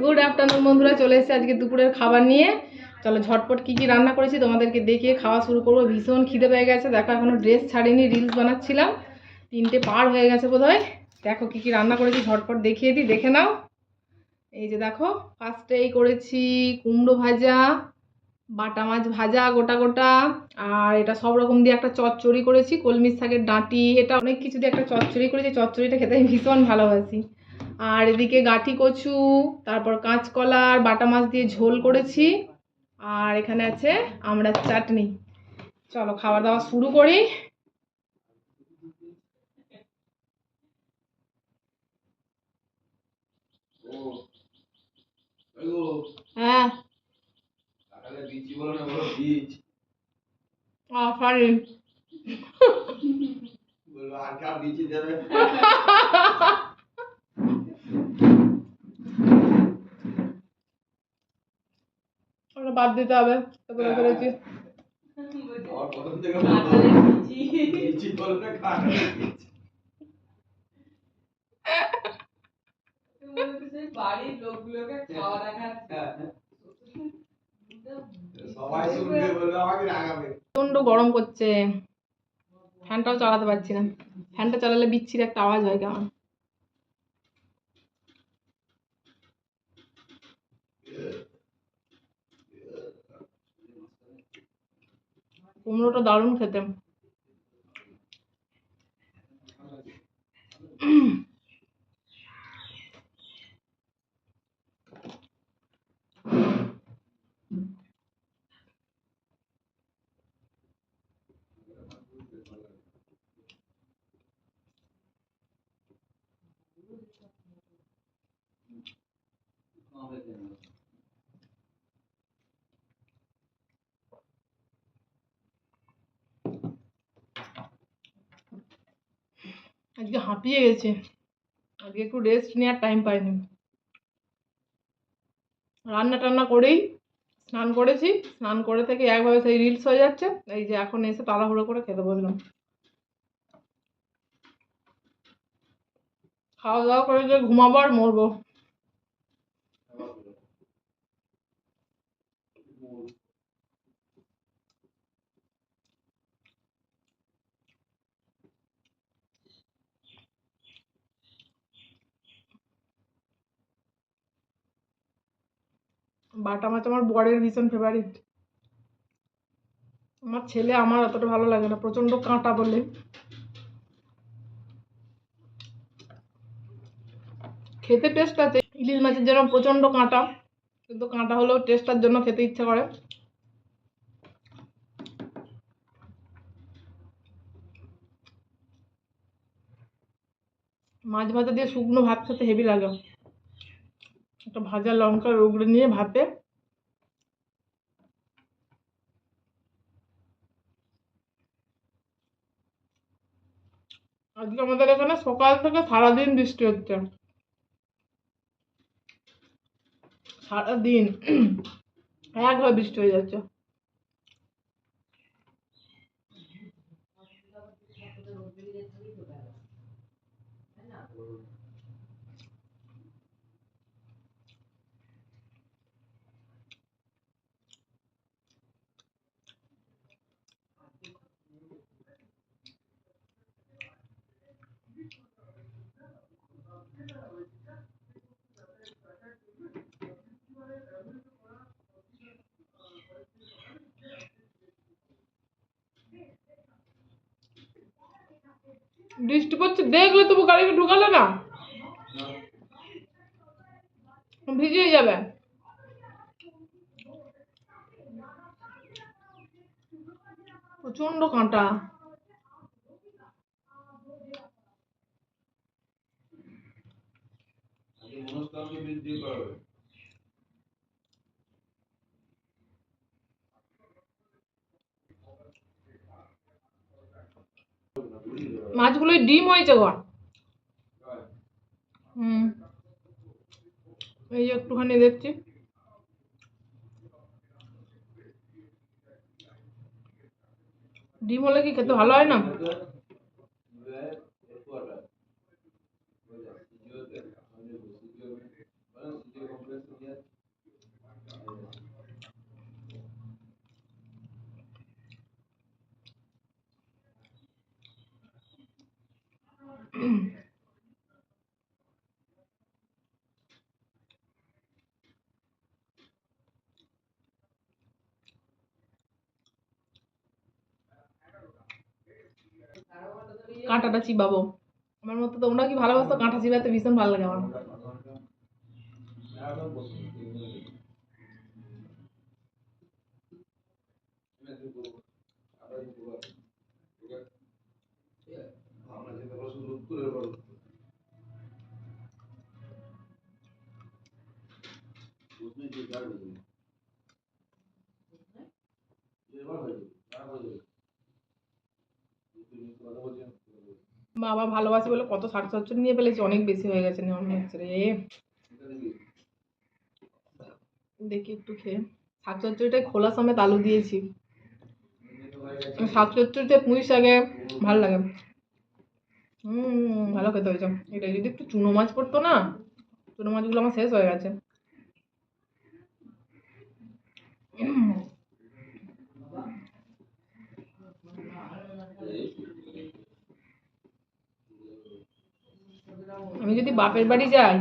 Good afternoon বন্ধুরা। চলে এসেছে আজকে দুপুরের খাবার নিয়ে। চলো, ঝটপট কি কি রান্না করেছি তোমাদেরকে দেখিয়ে খাওয়া শুরু করব। ভীষণ খিদে পেয়ে গেছে। দেখো, এখনও ড্রেস ছাড়িনি রিলস বানাচ্ছিলাম। তিনটে পার হয়ে গেছে বোধহয়। দেখো, কি কি রান্না করেছি, ঝটপট দেখিয়ে দিই, দেখে নাও। এই যে দেখো ফার্স্টেই করেছি কুমড়ো ভাজা, বাটা মাছ ভাজা গোটা গোটা, আর এটা সব রকম দিয়ে একটা চচ্চড়ি করেছি। কলমি শাকের ডাঁটি, এটা অনেক কিছু দিয়ে একটা চচ্চড়ি করেছি। চচ্চড়িটা খেতে আমি ভীষণ ভালোবাসি। আর এদিকে গাঠি কচু তারপর কাঁচকলা আর বাটা মাছ দিয়ে ঝোল করেছি। আর এখানে আছে আমরা চাটনি। চলো খাওয়া দাওয়া শুরু করি। হ্যাঁ। সরি বলব আর কাপ দেবে? বাদ দিতে হবে। এগুলো করেছি। বাড়ির লোকগুলোকে খাওয়া হ্যাঁ, হ্যাঁ। প্রচণ্ড গরম করছে। ফ্যানটাও চালাতে পারছি না। ফ্যানটা চালালে বিচ্ছির একটা আওয়াজ হয় কেমন? কুমড়োটা দারুণ খেতে। আজকে হাঁপিয়ে গেছে। আজকে একটু রেস্ট নেওয়ার টাইম পাইনি। রান্না টান্না করেই স্নান করেছি। স্নান করে থেকে একভাবে সেই রিলস হয়ে যাচ্ছে। এই যে এখন এসে তাড়াহুড়ো করে খেতে বললাম খাওয়া দাওয়া করে যে ঘুমাবো আর মরবো। বাটা মাছ আমার বরের ভীষণ ফেভারিট আমার ছেলে আমার অতটা ভালো লাগে না, প্রচণ্ড কাঁটা বলে। খেতে টেস্ট আছে, ইলিশ মাছের যেরকম প্রচণ্ড কাঁটা, কিন্তু কাঁটা হলেও টেস্টার জন্য খেতে ইচ্ছে করে। মাছ ভাজা দিয়ে শুকনো ভাত খেতে হেভি লাগে। একটা ভাজা লঙ্কা রগড়ে নিয়ে ভাতে। আজকে আমাদের এখানে সকাল থেকে সারাদিন বৃষ্টি হচ্ছে। সারাদিন একবার বৃষ্টি হয়ে যাচ্ছে। বৃষ্টি পড়ছে দেখলে তবু গাড়িকে ঢুকালে না? ভিজে যাবে। প্রচণ্ড কাঁটা। আজকে মাছগুলোই ডিম হয়েছে গো। হুম। এই যে একটুখানি দেখছি। ডিম হলে কি খেতে ভালো হয় না? কাঁটাটা চিবাবো। আমার মতো তো ওনাকে ভালোবাসো? কাঁটা চিবাতে ভীষণ ভালো লাগে আমার। ভালোবাসে বলে কত শাক চচ্চড়ি নিয়ে ফেলেছি, অনেক বেশি হয়ে গেছে নেওয়া হচ্ছে রে। দেখি একটু খেয়ে। শাক চচ্চড়িটাই খোলা সমেত আলু দিয়েছি। শাক চচ্চড়িতে পুঁই শাকে ভালো লাগে। হুম, ভালো খেতে হয়েছে। এটা যদি একটু চুনো মাছ পড়তো না, চুনো মাছগুলো আমার শেষ হয়ে গেছে। আমি যদি বাপের বাড়ি যাই,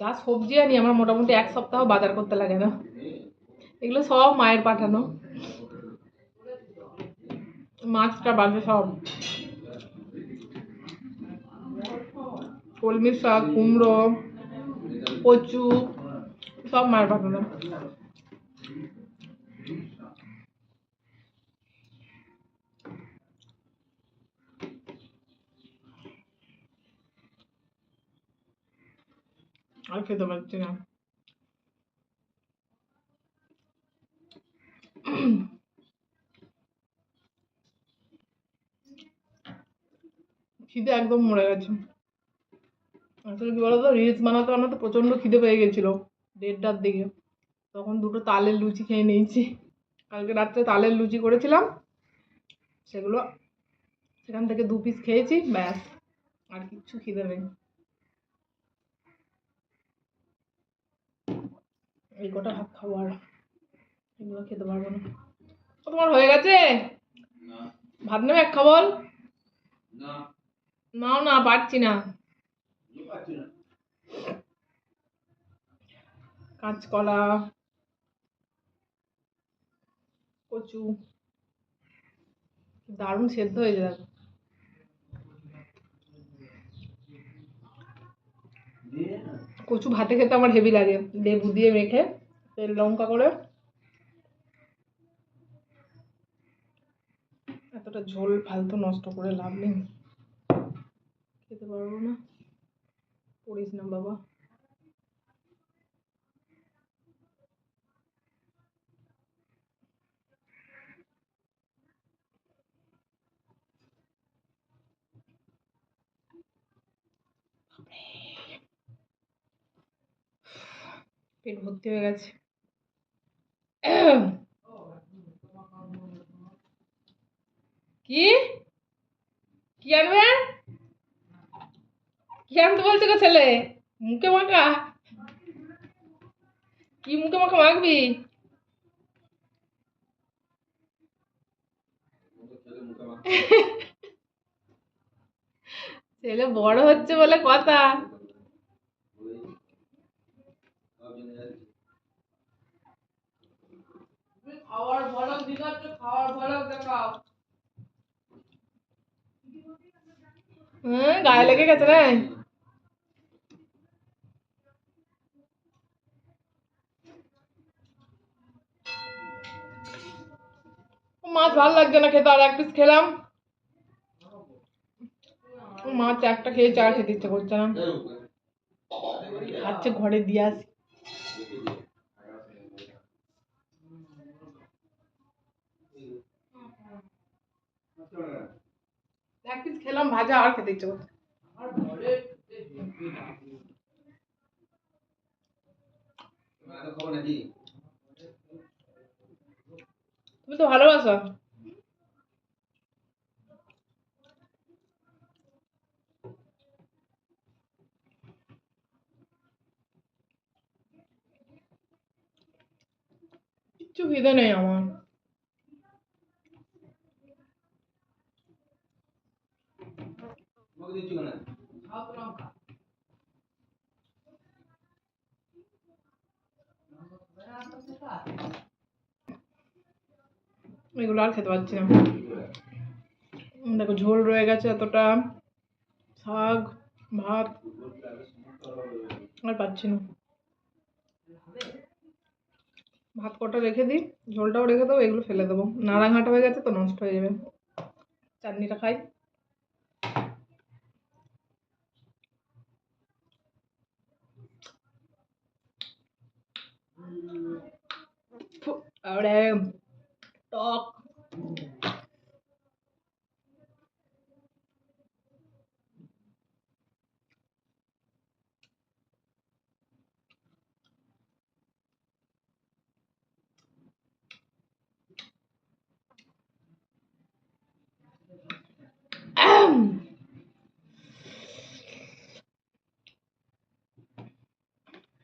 যা সবজি আনি, আমার মোটামুটি এক সপ্তাহ বাজার করতে লাগে না। এগুলো সব মায়ের পাঠানো। মাছটা বাজে সব। কলমির শাক, কুমড়ো, কচু, সব মায়ের পাঠানো। আর খেতে পারছি না খিদে একদম মরে গেছে। আসলে কি বলতো রিলস বানাতে বানাতে প্রচণ্ড খিদে পেয়ে গেছিল দেড়টার দিকে। তখন দুটো তালের লুচি খেয়ে নিয়েছি। কালকে রাত্রে তালের লুচি করেছিলাম। সেগুলো সেখান থেকে দু পিস খেয়েছি, ব্যাস। আর কিচ্ছু খিদে নেই। এই কটা ভাত খাব আর। এগুলো খেতে পারব না। তোমার হয়ে গেছে? ভাত নেবে এক খাবল? না। নাও না পারছি না। কাঁচকলা কচু। দারুণ সেদ্ধ হয়ে যায় দিয়ে না কচু ভাতে খেতে আমার হেভি লাগে। লেবু দিয়ে মেখে তেল, লঙ্কা করে। এতটা ঝোল ফালতু নষ্ট করে লাভ নেই। খেতে পারব না। করিস না বাবা। পেট ভর্তি হয়ে গেছে। কি? কি আনবে? কি আনতে বলছে গো ছেলে? মুখে মাখা? কি মুখে মাখা মাখবি? ছেলে বড় হচ্ছে বলে কথা সব জেনে যাচ্ছে তুমি খাওয়ার ভলক দিঘাচ্ছ খাওয়ার ভলক দেখাও। গায়ে লেগে গেছে রে। মাছ ভালো লাগছে না খেতে আর এক পিস খেলাম। মাছ একটা খেয়েছে আর খেতে ইচ্ছে করছে না। খাচ্ছে ঘরে দিয়ে আসি। এক পিস খেলাম ভাজা আর খেতে ইচ্ছে তুমি তো ভালোবাসো। খিদে নেই আমার। এগুলো আর খেতে পারছি না। দেখো ঝোল রয়ে গেছে এতটা। শাক ভাত। আর পাচ্ছি না। ভাত কটা রেখে দিই, ঝোলটাও রেখে দেবো, এগুলো ফেলে দেবো। নাড়াঘাটা হয়ে গেছে তো নষ্ট হয়ে যাবে। চাটনিটা খাই। আর, টক।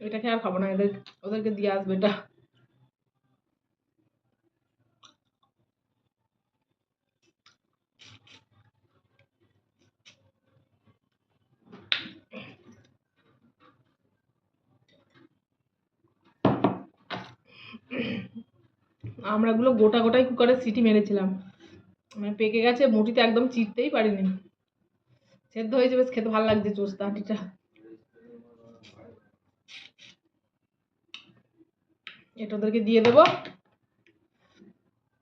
এটাকে আর খাব না, এদের, ওদেরকে দিয়ে আসবে এটা। আমরাগুলো গোটা গোটাই কুকারে সিটি মেরেছিলাম। মানে পেকে গেছে, মুটিতে একদম চিরতেই পারিনি। সেদ্ধ হয়েছে, বেশ খেতে ভালো লাগছে, চোস্তা হাঁটিটা এটা ওদেরকে দিয়ে দেবো।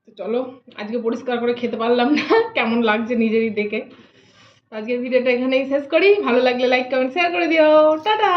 তো চলো, আজকে পরিষ্কার করে খেতে পারলাম না, কেমন লাগছে নিজেরই দেখে। আজকের ভিডিওটা এখানেই শেষ করি, ভালো লাগলে লাইক কমেন্ট শেয়ার করে দিও। টাটা!